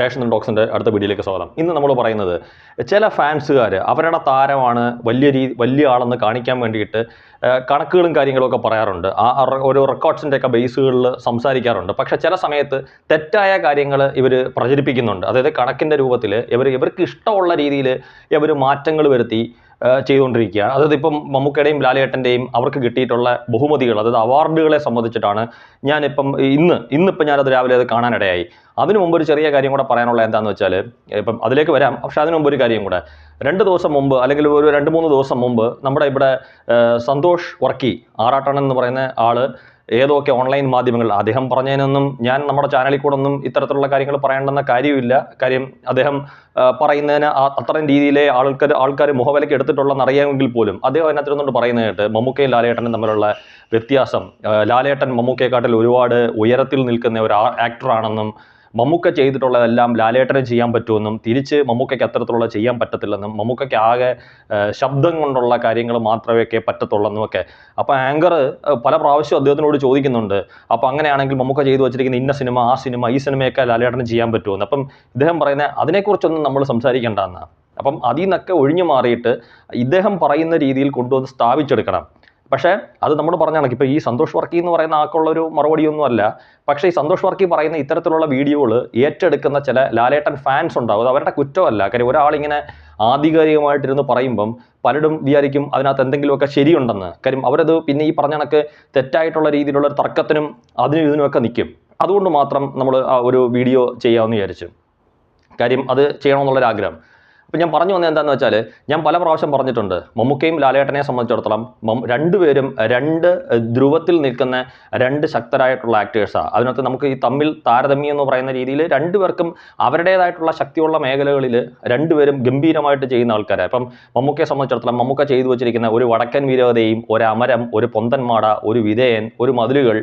Ration ഡോക്സിന്റെ അടുത്ത വീഡിയോയിലേക്ക് സ്വാഗതം. ഇന്ന് നമ്മൾ പറയുന്നത് ചില ഫാൻസുകാർ അവരുടെ താരമാണ് വലിയ രീതി വലിയ ആളെന്ന് കാണിക്കാൻ വേണ്ടിയിട്ട് കണക്കുകളും കാര്യങ്ങളൊക്കെ പറയാറുണ്ട്. ആ ഓരോ റെക്കോർഡ്സിന്റെ ഒക്കെ ബേസുകളിൽ സംസാരിക്കാറുണ്ട്. പക്ഷേ ചില സമയത്ത് തെറ്റായ കാര്യങ്ങൾ ഇവർ പ്രചരിപ്പിക്കുന്നുണ്ട്. അതായത് കണക്കിന്റെ രൂപത്തിൽ ഇവർ ഇവർക്ക് ഇഷ്ടമുള്ള രീതിയിൽ ഇവർ മാറ്റങ്ങൾ വരുത്തി ചെയ്തുകൊണ്ടിരിക്കുകയാണ്. അതായത് ഇപ്പം മമ്മൂക്കയുടെയും ലാലേട്ടന്റെയും അവർക്ക് കിട്ടിയിട്ടുള്ള ബഹുമതികൾ അതായത് അവാർഡുകളെ സംബന്ധിച്ചിട്ടാണ് ഞാനിപ്പം ഇന്ന് ഇന്നിപ്പം ഞാനത് രാവിലെ അത് കാണാനിടയായി. അതിനു മുമ്പ് ഒരു ചെറിയ കാര്യം കൂടെ പറയാനുള്ള എന്താണെന്ന് വെച്ചാൽ ഇപ്പം അതിലേക്ക് വരാം. പക്ഷെ അതിനു മുമ്പ് ഒരു കാര്യം കൂടെ. രണ്ട് ദിവസം മുമ്പ് അല്ലെങ്കിൽ ഒരു രണ്ട് മൂന്ന് ദിവസം മുമ്പ് നമ്മുടെ ഇവിടെ സന്തോഷ് വർക്കി ആറാട്ടണൻ എന്ന് പറയുന്ന ആൾ ഏതൊക്കെ ഓൺലൈൻ മാധ്യമങ്ങൾ അദ്ദേഹം പറഞ്ഞതിനൊന്നും ഞാൻ നമ്മുടെ ചാനലിൽ കൂടെ ഒന്നും ഇത്തരത്തിലുള്ള കാര്യങ്ങൾ പറയേണ്ടെന്ന കാര്യമില്ല. കാര്യം അദ്ദേഹം പറയുന്നതിന് അത്തരം രീതിയിലെ ആൾക്കാർ ആൾക്കാർ മുഖവിലയ്ക്ക് എടുത്തിട്ടുള്ളതെന്ന് അറിയാമെങ്കിൽ പോലും അദ്ദേഹം അതിനകത്തിരുന്നുകൊണ്ട് പറയുന്നത് കേട്ട് മമ്മൂക്കയും ലാലേട്ടനും തമ്മിലുള്ള വ്യത്യാസം ലാലേട്ടൻ മമ്മൂക്കയെക്കാട്ടിൽ ഒരുപാട് ഉയരത്തിൽ നിൽക്കുന്ന ഒരു ആക്ടറാണെന്നും മമ്മൂക്ക ചെയ്തിട്ടുള്ളതെല്ലാം ലാലേട്ടന് ചെയ്യാൻ പറ്റുമെന്നും തിരിച്ച് മമ്മൂക്കയ്ക്ക് അത്തരത്തിലുള്ള ചെയ്യാൻ പറ്റത്തില്ലെന്നും മമ്മൂക്കയ്ക്ക് ആകെ ശബ്ദം കൊണ്ടുള്ള കാര്യങ്ങൾ മാത്രമേ ഒക്കെ പറ്റത്തുള്ളെന്നും ഒക്കെ അപ്പോൾ ആങ്കർ പല പ്രാവശ്യം അദ്ദേഹത്തിനോട് ചോദിക്കുന്നുണ്ട്. അപ്പോൾ അങ്ങനെയാണെങ്കിൽ മമ്മൂക്ക ചെയ്തു വെച്ചിരിക്കുന്ന ഇന്ന സിനിമ ആ സിനിമ ഈ സിനിമയൊക്കെ ലാലേട്ടന് ചെയ്യാൻ പറ്റുമെന്ന്. അപ്പം ഇദ്ദേഹം പറയുന്നത് അതിനെക്കുറിച്ചൊന്നും നമ്മൾ സംസാരിക്കേണ്ടെന്നാണ് അപ്പം അതിൽ നിന്നൊക്കെ ഒഴിഞ്ഞു മാറിയിട്ട് ഇദ്ദേഹം പറയുന്ന രീതിയിൽ കൊണ്ടുവന്ന് സ്ഥാപിച്ചെടുക്കണം. പക്ഷേ അത് നമ്മൾ പറഞ്ഞ കണക്ക്. ഇപ്പോൾ ഈ സന്തോഷ് വർക്കി എന്ന് പറയുന്ന ആൾക്കുള്ളൊരു മറുപടിയൊന്നും അല്ല പക്ഷേ ഈ സന്തോഷ് വർക്കി പറയുന്ന ഇത്തരത്തിലുള്ള വീഡിയോകൾ ഏറ്റെടുക്കുന്ന ചില ലാലേട്ടൻ ഫാൻസ് ഉണ്ടാവും. അത് അവരുടെ കുറ്റമല്ല. കാര്യം ഒരാളിങ്ങനെ ആധികാരികമായിട്ടിരുന്ന് പറയുമ്പം പലരും വിചാരിക്കും അതിനകത്ത് എന്തെങ്കിലുമൊക്കെ ശരിയുണ്ടെന്ന്. കാര്യം അവരത് പിന്നെ ഈ പറഞ്ഞ കണക്ക് തെറ്റായിട്ടുള്ള രീതിയിലുള്ള ഒരു തർക്കത്തിനും അതിനും ഇതിനുമൊക്കെ നിൽക്കും അതുകൊണ്ട് മാത്രം നമ്മൾ ആ ഒരു വീഡിയോ ചെയ്യാമെന്ന് വിചാരിച്ചു. കാര്യം അത് ചെയ്യണമെന്നുള്ളൊരു അപ്പം ഞാൻ പറഞ്ഞു വന്നത് എന്താണെന്ന് വെച്ചാൽ ഞാൻ പല പ്രാവശ്യം പറഞ്ഞിട്ടുണ്ട് മമ്മൂക്കയും ലാലേട്ടനെ സംബന്ധിച്ചിടത്തോളം രണ്ടുപേരും രണ്ട് ധ്രുവത്തിൽ നിൽക്കുന്ന രണ്ട് ശക്തരായിട്ടുള്ള ആക്ടേഴ്സാണ് അതിനകത്ത് നമുക്ക് ഈ തമ്മിൽ താരതമ്യം എന്ന് പറയുന്ന രീതിയിൽ രണ്ടുപേർക്കും അവരുടേതായിട്ടുള്ള ശക്തിയുള്ള മേഖലകളിൽ രണ്ടുപേരും ഗംഭീരമായിട്ട് ചെയ്യുന്ന ആൾക്കാരാണ് ഇപ്പം മമ്മൂക്കയെ സംബന്ധിച്ചിടത്തോളം മമ്മൂക്ക ചെയ്തു വച്ചിരിക്കുന്ന ഒരു വടക്കൻ വിരോധയും ഒരു അമരം ഒരു പൊന്തന്മാട ഒരു വിധേയൻ ഒരു മതിലുകൾ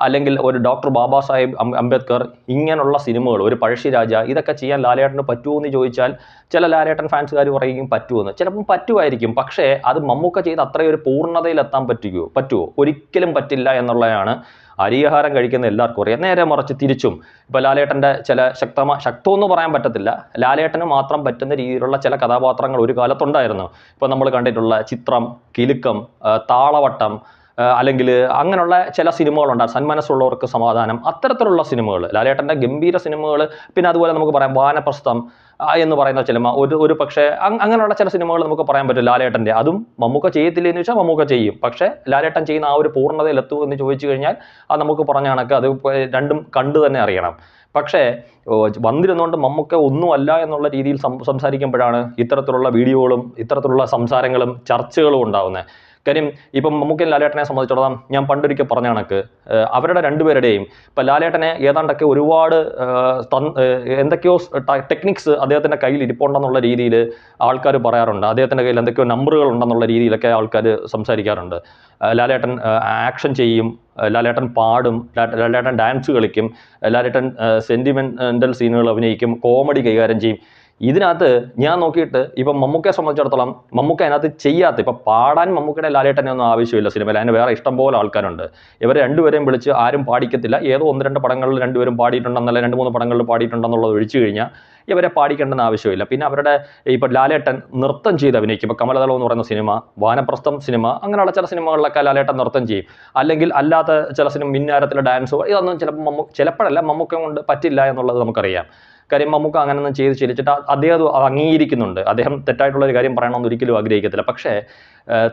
അല്ലെങ്കിൽ ഒരു ഡോക്ടർ ബാബാ സാഹിബ് അംബേദ്കർ ഇങ്ങനെയുള്ള സിനിമകൾ ഒരു പഴശ്ശിരാജ ഇതൊക്കെ ചെയ്യാൻ ലാലേട്ടന് പറ്റുമോ എന്ന് ചോദിച്ചാൽ ചില ലാലേട്ടൻ ഫാൻസുകാർ പറയും പറ്റുമെന്ന് ചിലപ്പം പറ്റുമായിരിക്കും. പക്ഷേ അത് മമ്മൂക്ക ചെയ്ത് അത്രയും ഒരു പൂർണതയിലെത്താൻ പറ്റുകയോ പറ്റുമോ ഒരിക്കലും പറ്റില്ല എന്നുള്ളതാണ് അരിയാഹാരം കഴിക്കുന്ന എല്ലാവർക്കും അറിയാം. നേരെ മറിച്ച് തിരിച്ചും. ഇപ്പോൾ ലാലേട്ടന്റെ ചില ശക്തമാ ശക്തമെന്ന് പറയാൻ പറ്റത്തില്ല. ലാലേട്ടന് മാത്രം പറ്റുന്ന രീതിയിലുള്ള ചില കഥാപാത്രങ്ങൾ ഒരു കാലത്തുണ്ടായിരുന്നു. ഇപ്പോൾ നമ്മൾ കണ്ടിട്ടുള്ള ചിത്രം കിലുക്കം താളവട്ടം അല്ലെങ്കിൽ അങ്ങനെയുള്ള ചില സിനിമകളുണ്ട്. സന്മനസ്സുള്ളവർക്ക് സമാധാനം. അത്തരത്തിലുള്ള സിനിമകൾ ലാലേട്ടന്റെ ഗംഭീര സിനിമകൾ പിന്നെ അതുപോലെ നമുക്ക് പറയാം വാനപ്രസ്ഥം എന്ന് പറയുന്ന സിനിമ ഒരു ഒരു പക്ഷേ അങ്- അങ്ങനെയുള്ള ചില സിനിമകൾ നമുക്ക് പറയാൻ പറ്റും ലാലേട്ടന്റെ. അതും മമ്മൂക്ക ചെയ്യത്തില്ല എന്ന് വെച്ചാൽ മമ്മൂക്ക ചെയ്യും. പക്ഷേ ലാലേട്ടൻ ചെയ്യുന്ന ആ ഒരു പൂർണതയിൽ എത്തുമോ എന്ന് ചോദിച്ചു കഴിഞ്ഞാൽ അത് നമുക്ക് പറഞ്ഞ കണക്ക് അത് രണ്ടും കണ്ടു തന്നെ അറിയണം. പക്ഷേ വന്നിരുന്നുകൊണ്ട് മമ്മൂക്ക ഒന്നുമല്ല എന്നുള്ള രീതിയിൽ സംസാരിക്കുമ്പോഴാണ് ഇത്തരത്തിലുള്ള വീഡിയോകളും ഇത്തരത്തിലുള്ള സംസാരങ്ങളും ചർച്ചകളും ഉണ്ടാകുന്നത് കാര്യം ഇപ്പം മമ്മൂക്കൻ ലാലേട്ടനെ സംബന്ധിച്ചിടത്തോളം ഞാൻ പണ്ടൊരിക്കൽ പറഞ്ഞ കണക്ക് അവരുടെ രണ്ടുപേരുടെയും ഇപ്പം ലാലേട്ടനെ ഏതാണ്ടൊക്കെ ഒരുപാട് എന്തൊക്കെയോ ടെക്നിക്സ് അദ്ദേഹത്തിന്റെ കയ്യിൽ ഇരിപ്പുണ്ടെന്നുള്ള രീതിയിൽ ആൾക്കാർ പറയാറുണ്ട്. അദ്ദേഹത്തിന്റെ കയ്യിൽ എന്തൊക്കെയോ നമ്പറുകൾ ഉണ്ടെന്നുള്ള രീതിയിലൊക്കെ ആൾക്കാർ സംസാരിക്കാറുണ്ട്. ലാലേട്ടൻ ആക്ഷൻ ചെയ്യും ലാലേട്ടൻ പാടും ലാലേട്ടൻ ഡാൻസ് കളിക്കും ലാലേട്ടൻ സെന്റിമെന്റൽ സീനുകൾ അഭിനയിക്കും കോമഡി കൈകാര്യം ചെയ്യും. ഇതിനകത്ത് ഞാൻ നോക്കിയിട്ട് ഇപ്പം മമ്മൂക്കയെ സംബന്ധിച്ചിടത്തോളം മമ്മൂക്ക അതിനകത്ത് ചെയ്യാത്ത ഇപ്പം പാടാൻ മമ്മൂക്കയുടെ ലാലേട്ടനെ ഒന്നും ആവശ്യമില്ല സിനിമയിൽ. അതിന് വേറെ ഇഷ്ടംപോലെ ആൾക്കാരുണ്ട്. ഇവർ രണ്ടുപേരെയും വിളിച്ച് ആരും പാടിക്കത്തില്ല. ഏതോ ഒന്ന് രണ്ട് പടങ്ങളിൽ രണ്ടുപേരും പാടിയിട്ടുണ്ടെന്നല്ല രണ്ട് മൂന്ന് പടങ്ങളിൽ പാടിയിട്ടുണ്ടെന്നുള്ളത് ഒഴിച്ചു കഴിഞ്ഞാൽ ഇവരെ പാടിക്കേണ്ടെന്ന് ആവശ്യമില്ല. പിന്നെ അവരുടെ ഇപ്പം ലാലേട്ടൻ നൃത്തം ചെയ്ത് അഭിനയിക്കും. ഇപ്പോൾ കമലദളം എന്ന് പറയുന്ന സിനിമ വാനപ്രസ്ഥം സിനിമ അങ്ങനെയുള്ള ചില സിനിമകളിലൊക്കെ ലാലേട്ടൻ നൃത്തം ചെയ്യും. അല്ലെങ്കിൽ അല്ലാത്ത ചില സിനിമ മിന്നാരത്തിലെ ഡാൻസോ ഇതൊന്നും ചിലപ്പോൾ മമ്മൂ ചിലപ്പോഴല്ല മമ്മൂക്ക കൊണ്ട് പറ്റില്ല എന്നുള്ളത് നമുക്കറിയാം. കാര്യം മമ്മൂക്ക അങ്ങനെയൊന്നും ചെയ്ത് ശീലിച്ചിട്ട് അദ്ദേഹം അത് അംഗീകരിക്കുന്നുണ്ട്. അദ്ദേഹം തെറ്റായിട്ടുള്ള ഒരു കാര്യം പറയണമെന്ന് ഒരിക്കലും ആഗ്രഹിക്കത്തില്ല. പക്ഷേ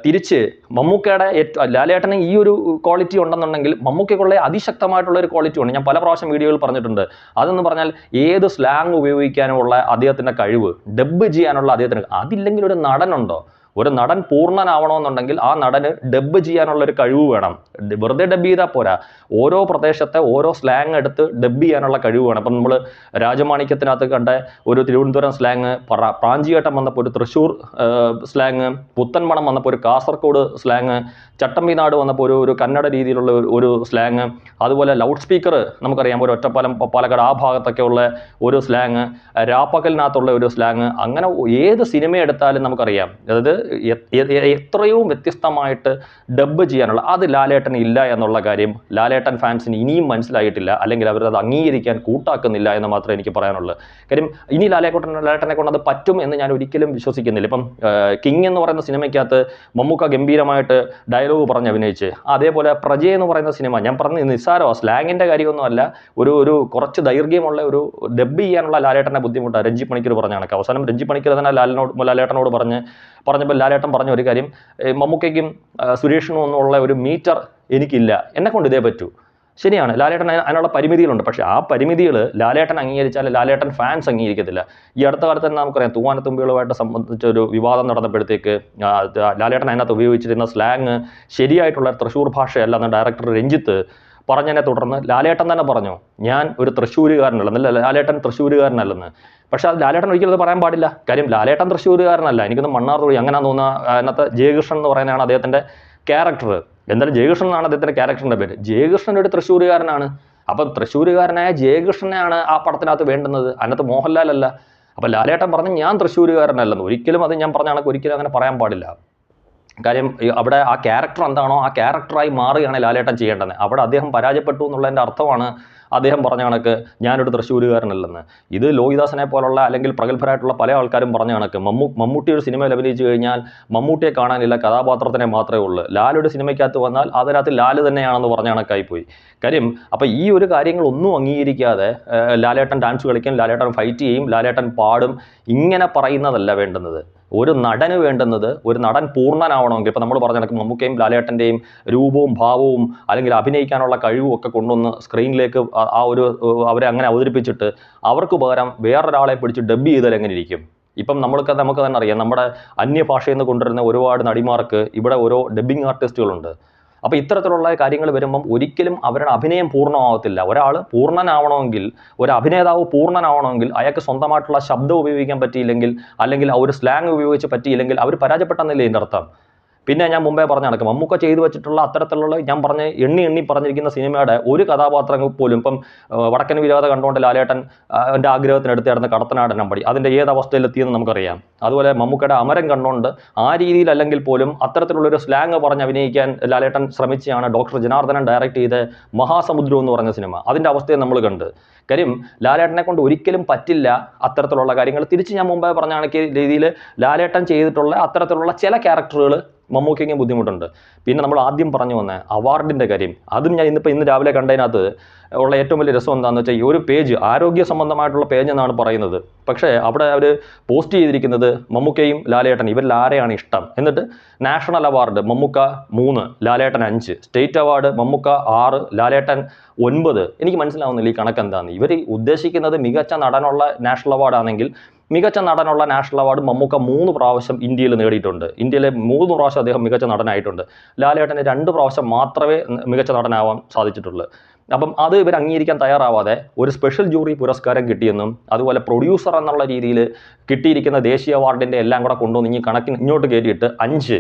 തിരിച്ച് മമ്മൂക്കയുടെ ഏറ്റവും ലാലേട്ടന് ഈ ഒരു ക്വാളിറ്റി ഉണ്ടെന്നുണ്ടെങ്കിൽ മമ്മൂക്കയ്ക്കുള്ള അതിശക്തമായിട്ടുള്ള ഒരു ക്വാളിറ്റി ഉണ്ട്. ഞാൻ പല പ്രാവശ്യം വീഡിയോയിൽ പറഞ്ഞിട്ടുണ്ട്. അതെന്ന് പറഞ്ഞാൽ ഏത് സ്ലാങ് ഉപയോഗിക്കാനുള്ള അദ്ദേഹത്തിന്റെ കഴിവ് ഡബ് ചെയ്യാനുള്ള അദ്ദേഹത്തിന് അതില്ലെങ്കിൽ ഒരു നടനുണ്ടോ? ഒരു നടൻ പൂർണനാവണമെന്നുണ്ടെങ്കിൽ ആ നടന് ഡബ് ചെയ്യാനുള്ള ഒരു കഴിവ് വേണം. വെറുതെ ഡബ് ചെയ്താൽ പോരാ. ഓരോ പ്രദേശത്തെ ഓരോ സ്ലാങ് എടുത്ത് ഡബ് ചെയ്യാനുള്ള കഴിവ് വേണം. അപ്പം നമ്മൾ രാജമാണിക്യത്തിനകത്ത് കണ്ട ഒരു തിരുവനന്തപുരം സ്ലാങ് പ്രാഞ്ചിയേട്ടം വന്നപ്പോൾ ഒരു തൃശ്ശൂർ സ്ലാങ് പുത്തൻമണം വന്നപ്പോൾ ഒരു കാസർഗോഡ് സ്ലാങ് ചട്ടമ്പിനാട് വന്നപ്പോൾ ഒരു ഒരു കന്നഡ രീതിയിലുള്ള ഒരു- സ്ലാങ് അതുപോലെ ലൗഡ് സ്പീക്കർ നമുക്കറിയാം. ഒരു ഒറ്റപ്പാലം പാലക്കാട് ആ ഭാഗത്തൊക്കെ ഉള്ള ഒരു സ്ലാങ് രാപ്പകലിനകത്തുള്ള ഒരു സ്ലാങ് അങ്ങനെ ഏത് സിനിമ എടുത്താലും നമുക്കറിയാം. അതായത് എത്രയോ വ്യത്യസ്തമായിട്ട് ഡബ്ബ് ചെയ്യാനുള്ള അത് ലാലേട്ടൻ ഇല്ല എന്നുള്ള കാര്യം ലാലേട്ടൻ ഫാൻസിന് ഇനിയും മനസ്സിലായിട്ടില്ല. അല്ലെങ്കിൽ അവരത് അംഗീകരിക്കാൻ കൂട്ടാക്കുന്നില്ല എന്ന് മാത്രമേ എനിക്ക് പറയാനുള്ളൂ. കാര്യം ഇനി ലാലേക്കോട്ടൻ ലാലേട്ടനെ കൊണ്ട് അത് പറ്റും എന്ന് ഞാൻ ഒരിക്കലും വിശ്വസിക്കുന്നില്ല. ഇപ്പം കിങ് എന്ന് പറയുന്ന സിനിമയ്ക്കകത്ത് മമ്മൂക്ക ഗംഭീരമായിട്ട് ഡയലോഗ് പറഞ്ഞ് അഭിനയിച്ച് അതേപോലെ പ്രജയ എന്ന് പറയുന്ന സിനിമ ഞാൻ പറഞ്ഞ നിസ്സാരമോ സ്ലാങ്ങിന്റെ കാര്യമൊന്നുമല്ല ഒരു ഒരു കുറച്ച് ദൈർഘ്യമുള്ള ഒരു ഡബ് ചെയ്യാനുള്ള ലാലേട്ടന്റെ ബുദ്ധിമുട്ടാണ്. രഞ്ജി പണിക്കർ പറഞ്ഞ കണക്ക്. അവസാനം രഞ്ജി പണിക്കർ തന്നെ ലാലിനോട് ലാലേട്ടനോട് പറഞ്ഞ് പറഞ്ഞപ്പോൾ ലാലേട്ടൻ പറഞ്ഞ ഒരു കാര്യം മമ്മൂക്കയ്ക്കും സുരേഷിനും ഒന്നുമുള്ള ഒരു മീറ്റർ എനിക്കില്ല. എന്നെ കൊണ്ട് ഇതേ പറ്റൂ. ശരിയാണ്. ലാലേട്ടൻ അതിന് അതിനുള്ള പരിമിതികളുണ്ട്. പക്ഷേ ആ പരിമിതികൾ ലാലേട്ടൻ അംഗീകരിച്ചാൽ ലാലേട്ടൻ ഫാൻസ് അംഗീകരിക്കത്തില്ല. ഈ അടുത്ത കാലത്ത് തന്നെ നമുക്കറിയാം തൂവാനത്തുമ്പികളുമായിട്ട് സംബന്ധിച്ച ഒരു വിവാദം നടന്നപ്പോഴത്തേക്ക് ലാലേട്ടൻ അതിനകത്ത് ഉപയോഗിച്ചിരുന്ന സ്ലാങ് ശരിയായിട്ടുള്ള തൃശ്ശൂർ ഭാഷയല്ല എന്ന് ഡയറക്ടർ രഞ്ജിത്ത് പറഞ്ഞതിനെ തുടർന്ന് ലാലേട്ടൻ തന്നെ പറഞ്ഞു ഞാൻ ഒരു തൃശ്ശൂരുകാരനല്ലെന്ന് അല്ല ലാലേട്ടൻ തൃശ്ശൂരുകാരനല്ലെന്ന്. പക്ഷേ അത് ലാലേട്ടൻ ഒരിക്കലും അത് പറയാൻ പാടില്ല. കാര്യം ലാലേട്ടൻ തൃശ്ശൂരുകാരനല്ല. എനിക്കൊന്ന് മണ്ണാർ തൊഴി അങ്ങനെ തോന്നുന്ന അതിനകത്ത് ജയകൃഷ്ണൻ എന്ന് പറയുന്നതാണ് അദ്ദേഹത്തിന്റെ ക്യാരക്ടർ എന്തായാലും ജയകൃഷ്ണൻ എന്നാണ് അദ്ദേഹത്തിന്റെ ക്യാരക്ടറിന്റെ പേര്. ജയകൃഷ്ണൻ ഒരു തൃശ്ശൂരുകാരനാണ്. അപ്പം തൃശ്ശൂരുകാരനായ ജയകൃഷ്ണനെയാണ് ആ പടത്തിനകത്ത് വേണ്ടുന്നത്. അതിനകത്ത് മോഹൻലാൽ അല്ല അപ്പം ലാലേട്ടൻ പറഞ്ഞു ഞാൻ തൃശ്ശൂരുകാരനല്ലെന്ന്. ഒരിക്കലും അത് ഞാൻ പറഞ്ഞ കണക്ക് ഒരിക്കലും അങ്ങനെ പറയാൻ പാടില്ല. കാര്യം അവിടെ ആ ക്യാരക്ടർ എന്താണോ ആ ക്യാരക്ടറായി മാറുകയാണ് ലാലേട്ടൻ ചെയ്യേണ്ടത്. അവിടെ അദ്ദേഹം പരാജയപ്പെട്ടു എന്നുള്ളതിന്റെ അർത്ഥമാണ് അദ്ദേഹം പറഞ്ഞ കണക്ക് ഞാനൊരു തൃശ്ശൂരുകാരനല്ലെന്ന്. ഇത് ലോഹിദാസനെ പോലുള്ള അല്ലെങ്കിൽ പ്രഗത്ഭരായിട്ടുള്ള പല ആൾക്കാരും പറഞ്ഞ കണക്ക്. മമ്മൂ മമ്മൂട്ടി ഒരു സിനിമയിൽ അഭിനയിച്ചു കഴിഞ്ഞാൽ മമ്മൂട്ടിയെ കാണാനില്ല കഥാപാത്രത്തിനെ മാത്രമേ ഉള്ളൂ. ലാലൊരു സിനിമയ്ക്കകത്ത് വന്നാൽ അതിനകത്ത് ലാൽ തന്നെയാണെന്ന് പറഞ്ഞ കണക്കായിപ്പോയി. കാര്യം അപ്പോൾ ഈ ഒരു കാര്യങ്ങളൊന്നും അംഗീകരിക്കാതെ ലാലേട്ടൻ ഡാൻസ് കളിക്കും ലാലേട്ടൻ ഫൈറ്റ് ചെയ്യും ലാലേട്ടൻ പാടും ഇങ്ങനെ പറയുന്നതല്ല വേണ്ടുന്നത്. ഒരു നടന് വേണ്ടുന്നത് ഒരു നടൻ പൂർണനാവണമെങ്കിൽ ഇപ്പോൾ നമ്മൾ പറഞ്ഞ കണക്ക് മമ്മൂക്കയും ലാലേട്ടന്റെയും രൂപവും ഭാവവും അല്ലെങ്കിൽ അഭിനയിക്കാനുള്ള കഴിവും ഒക്കെ കൊണ്ടുവന്ന് സ്ക്രീനിലേക്ക് ആ- ഒരു അവരെ അങ്ങനെ അവതരിപ്പിച്ചിട്ട് അവർക്ക് പകരം വേറൊരാളെ പിടിച്ച് ഡബ് ചെയ്താൽ എങ്ങനെ ഇരിക്കും? ഇപ്പം നമ്മൾക്ക് നമുക്ക് തന്നെ അറിയാം നമ്മുടെ അന്യഭാഷയിൽ നിന്ന് കൊണ്ടുവരുന്ന ഒരുപാട് നടിമാർക്ക് ഇവിടെ ഓരോ ഡബ്ബിംഗ് ആർട്ടിസ്റ്റുകളുണ്ട് അപ്പോൾ ഇത്തരത്തിലുള്ള കാര്യങ്ങൾ വരുമ്പം ഒരിക്കലും അവരുടെ അഭിനയം പൂർണമാവത്തില്ല. ഒരാൾ പൂർണനാവണമെങ്കിൽ ഒരു അഭിനേതാവ് പൂർണനാവണമെങ്കിൽ അയാൾക്ക് സ്വന്തമായിട്ടുള്ള ശബ്ദം ഉപയോഗിക്കാൻ പറ്റിയില്ലെങ്കിൽ അല്ലെങ്കിൽ ആ ഒരു സ്ലാങ് ഉപയോഗിച്ച് പറ്റിയില്ലെങ്കിൽ അവർ പരാജയപ്പെട്ടെന്നല്ലേ ഇതിന്റെ അർത്ഥം പിന്നെ ഞാൻ മുമ്പേ പറഞ്ഞ കണക്ക് മമ്മൂക്ക ചെയ്തു വെച്ചിട്ടുള്ള അത്തരത്തിലുള്ള ഞാൻ പറഞ്ഞ എണ്ണി എണ്ണി പറഞ്ഞിരിക്കുന്ന സിനിമയുടെ ഒരു കഥാപാത്രങ്ങൾ പോലും ഇപ്പം വടക്കൻ വിരോധ കണ്ടുകൊണ്ട് ലാലേട്ടൻ എന്റെ ആഗ്രഹത്തിനടുത്ത് കിടന്ന കടത്തനാടൻ അമ്പടി അതിന്റെ ഏത് അവസ്ഥയിലെത്തിയെന്ന് നമുക്കറിയാം. അതുപോലെ മമ്മൂക്കയുടെ അമരം കണ്ടുകൊണ്ട് ആ രീതിയിലല്ലെങ്കിൽ പോലും അത്തരത്തിലുള്ളൊരു സ്ലാങ് പറഞ്ഞ് അഭിനയിക്കാൻ ലാലേട്ടൻ ശ്രമിച്ചാണ് ഡോക്ടർ ജനാർദ്ദനൻ ഡയറക്റ്റ് ചെയ്ത മഹാസമുദ്രം എന്ന് പറഞ്ഞ സിനിമ. അതിന്റെ അവസ്ഥയെ നമ്മൾ കണ്ട്. കാര്യം ലാലേട്ടനെ കൊണ്ട് ഒരിക്കലും പറ്റില്ല അത്തരത്തിലുള്ള കാര്യങ്ങൾ. തിരിച്ച് ഞാൻ മുമ്പേ പറഞ്ഞ രീതിയിൽ ലാലേട്ടൻ ചെയ്തിട്ടുള്ള അത്തരത്തിലുള്ള ചില ക്യാരക്ടറുകൾ മമ്മൂക്കയ്ക്ക് ബുദ്ധിമുട്ടുണ്ട്. പിന്നെ നമ്മൾ ആദ്യം പറഞ്ഞു വന്ന അവാർഡിന്റെ കാര്യം. അതും ഞാൻ ഇന്നിപ്പോൾ ഇന്ന് രാവിലെ കണ്ടതിനകത്ത് ഉള്ള ഏറ്റവും വലിയ രസം എന്താണെന്ന് വെച്ചാൽ ഈ ഒരു പേജ് ആരോഗ്യ സംബന്ധമായിട്ടുള്ള പേജ് എന്നാണ് പറയുന്നത്. പക്ഷേ അവിടെ അവർ പോസ്റ്റ് ചെയ്തിരിക്കുന്നത് മമ്മൂക്കയും ലാലേട്ടൻ ഇവരിൽ ആരെയാണ് ഇഷ്ടം? എന്നിട്ട് നാഷണൽ അവാർഡ് മമ്മൂക്ക മൂന്ന് ലാലേട്ടൻ അഞ്ച് സ്റ്റേറ്റ് അവാർഡ് മമ്മൂക്ക ആറ് ലാലേട്ടൻ ഒൻപത്. എനിക്ക് മനസ്സിലാവുന്നില്ല ഈ കണക്ക് എന്താണെന്ന് ഇവർ ഉദ്ദേശിക്കുന്നത് മികച്ച നടനുള്ള നാഷണൽ അവാർഡാണെങ്കിൽ മികച്ച നടനുള്ള നാഷണൽ അവാർഡ് മമ്മൂക്ക മൂന്ന് പ്രാവശ്യം ഇന്ത്യയിൽ നേടിയിട്ടുണ്ട്. ഇന്ത്യയിലെ മൂന്ന് പ്രാവശ്യം അദ്ദേഹം മികച്ച നടനായിട്ടുണ്ട്. ലാലേട്ടന് രണ്ട് പ്രാവശ്യം മാത്രമേ മികച്ച നടനാവാൻ സാധിച്ചിട്ടുള്ളൂ. അപ്പം അത് ഇവർ അംഗീകരിക്കാൻ തയ്യാറാവാതെ ഒരു സ്പെഷ്യൽ ജൂറി പുരസ്കാരം കിട്ടിയെന്നും അതുപോലെ പ്രൊഡ്യൂസർ എന്നുള്ള രീതിയിൽ കിട്ടിയിരിക്കുന്ന ദേശീയ അവാർഡിന്റെ എല്ലാം കൂടെ കൊണ്ടുവന്ന് ഇനി കണക്കിന് ഇങ്ങോട്ട് കയറ്റിയിട്ട് അഞ്ച്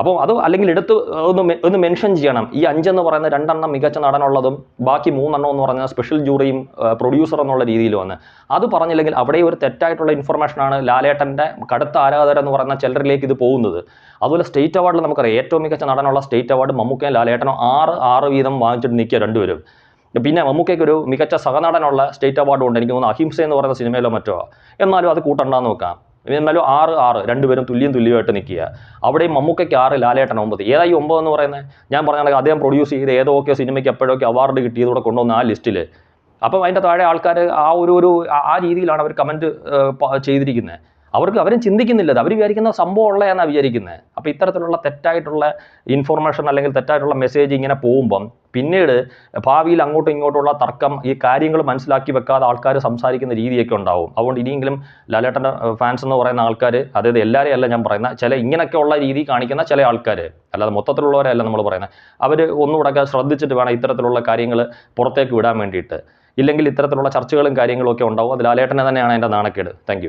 അപ്പോൾ അത് അല്ലെങ്കിൽ എടുത്ത് ഒന്ന് ഒന്ന് മെൻഷൻ ചെയ്യണം. ഈ അഞ്ചെന്ന് പറയുന്ന രണ്ടെണ്ണം മികച്ച നടനുള്ളതും ബാക്കി മൂന്നെണ്ണം എന്ന് പറഞ്ഞാൽ സ്പെഷ്യൽ ജൂറിയും പ്രൊഡ്യൂസർ എന്നുള്ള രീതിയിൽ വന്ന്. അത് പറഞ്ഞില്ലെങ്കിൽ അവിടെ ഒരു തെറ്റായിട്ടുള്ള ഇൻഫർമേഷനാണ് ലാലേട്ടന്റെ കടുത്ത ആരാധകർ എന്ന് പറയുന്ന ചിലരിലേക്ക് ഇത് പോകുന്നത്. അതുപോലെ സ്റ്റേറ്റ് അവാർഡിൽ നമുക്കറിയാം ഏറ്റവും മികച്ച നടനുള്ള സ്റ്റേറ്റ് അവാർഡ് മമ്മൂക്കയും ലാലേട്ടനോ ആറ് ആറ് വീതം വാങ്ങിച്ചിട്ട് നിൽക്കുക രണ്ടുപേരും. പിന്നെ മമ്മൂക്കയ്ക്ക് ഒരു മികച്ച സഹനടനുള്ള സ്റ്റേറ്റ് അവാർഡും ഉണ്ട്. എനിക്ക് തോന്നുന്നു അഹിംസ എന്ന് പറയുന്ന സിനിമയിലോ മറ്റോ. എന്നാലും അത് കൂട്ടണ്ടെന്ന് നോക്കാം. എന്നാലും ആറ് ആറ് രണ്ടുപേരും തുല്യം തുല്യമായിട്ട് നിൽക്കുക. അവിടെയും മമ്മൂക്കയ്ക്ക് ആറ് ലാലേട്ടൻ ഒമ്പത്. ഏതായി ഒമ്പത് എന്ന് പറയുന്നത്? ഞാൻ പറഞ്ഞ അദ്ദേഹം പ്രൊഡ്യൂസ് ചെയ്ത് ഏതൊക്കെ സിനിമയ്ക്ക് എപ്പോഴൊക്കെ അവാർഡ് കിട്ടിയതൂടെ കൊണ്ടുവന്ന ആ ലിസ്റ്റിൽ അപ്പം അതിന്റെ താഴെ ആൾക്കാർ ആ ഒരു ഒരു ആ രീതിയിലാണ് അവർ കമന്റ് ചെയ്തിരിക്കുന്നത്. അവർക്ക് അവരും ചിന്തിക്കുന്നില്ല. അവർ വിചാരിക്കുന്ന സംഭവം ഉള്ളതെന്നാണ് വിചാരിക്കുന്നത് അപ്പോൾ ഇത്തരത്തിലുള്ള തെറ്റായിട്ടുള്ള ഇൻഫർമേഷൻ അല്ലെങ്കിൽ തെറ്റായിട്ടുള്ള മെസ്സേജ് ഇങ്ങനെ പോകുമ്പം പിന്നീട് ഭാവിയിൽ അങ്ങോട്ടും ഇങ്ങോട്ടുള്ള തർക്കം ഈ കാര്യങ്ങൾ മനസ്സിലാക്കി വെക്കാതെ ആൾക്കാർ സംസാരിക്കുന്ന രീതിയൊക്കെ ഉണ്ടാവും. അതുകൊണ്ട് ഇനിയെങ്കിലും ലാലേട്ടന്റെ ഫാൻസ് എന്ന് പറയുന്ന ആൾക്കാർ അതായത് എല്ലാവരെയും അല്ല ഞാൻ പറയുന്ന ചില ഇങ്ങനെയൊക്കെയുള്ള രീതി കാണിക്കുന്ന ചില ആൾക്കാർ അല്ലാതെ മൊത്തത്തിലുള്ളവരല്ല നമ്മൾ പറയുന്നത് അവർ ഒന്നുകൂടെ ശ്രദ്ധിച്ചിട്ട് വേണം ഇത്തരത്തിലുള്ള കാര്യങ്ങൾ പുറത്തേക്ക് വിടാൻ വേണ്ടിയിട്ട്. ഇല്ലെങ്കിൽ ഇത്തരത്തിലുള്ള ചർച്ചകളും കാര്യങ്ങളും ഒക്കെ ഉണ്ടാവും. അത് ലാലേട്ടനെ തന്നെയാണ് എന്റെ നാണക്കേട്. താങ്ക്